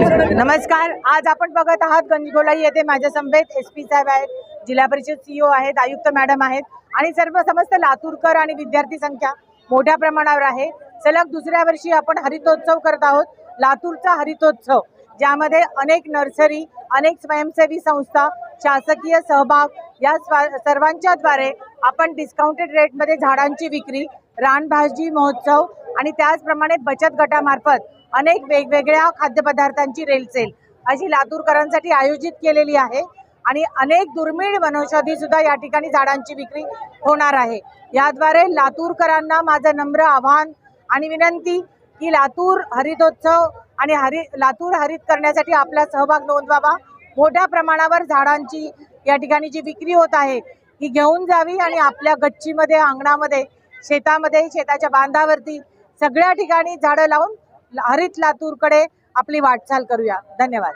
नमस्कार. आज आपण बघत आहात गंजगोलाई येथे माझ्या समवेत एस पी साहेब आहेत जिल्हा परिषद सीईओ आहेत आयुक्त मॅडम आहेत आणि सर्व समस्त लातूरकर आणि विद्यार्थी संख्या मोठ्या प्रमाणावर आहे. सलग दुसऱ्या वर्षी आपण हरितोत्सव करत आहोत लातूरचा हरितोत्सव ज्यामध्ये अनेक नर्सरी अनेक स्वयंसेवी संस्था शासकीय सहभाग या सर्वांच्याद्वारे आपण डिस्काउंटेड रेटमध्ये झाडांची विक्री रानभाजी महोत्सव आणि त्याचप्रमाणे बचत गटामार्फत अनेक वेगवेगळ्या खाद्यपदार्थांची रेलसेल अशी लातूरकरांसाठी आयोजित केलेली आहे. आणि अनेक दुर्मिळ वनौषधी सुद्धा या ठिकाणी झाडांची विक्री होणार आहे. याद्वारे लातूरकरांना माझं नम्र आव्हान आणि विनंती की लातूर हरितोत्सव आणि हरि लातूर हरित करण्यासाठी आपला सहभाग नोंदवावा. मोठ्या प्रमाणावर झाडांची या ठिकाणी जी विक्री होत आहे ही घेऊन जावी आणि आपल्या गच्चीमध्ये अंगणामध्ये शेतामध्ये शेताच्या बांधावरती सगळ्या ठिकाणी झाडं लावून हरित लातूरकडे आपली वाटचाल करूया. धन्यवाद.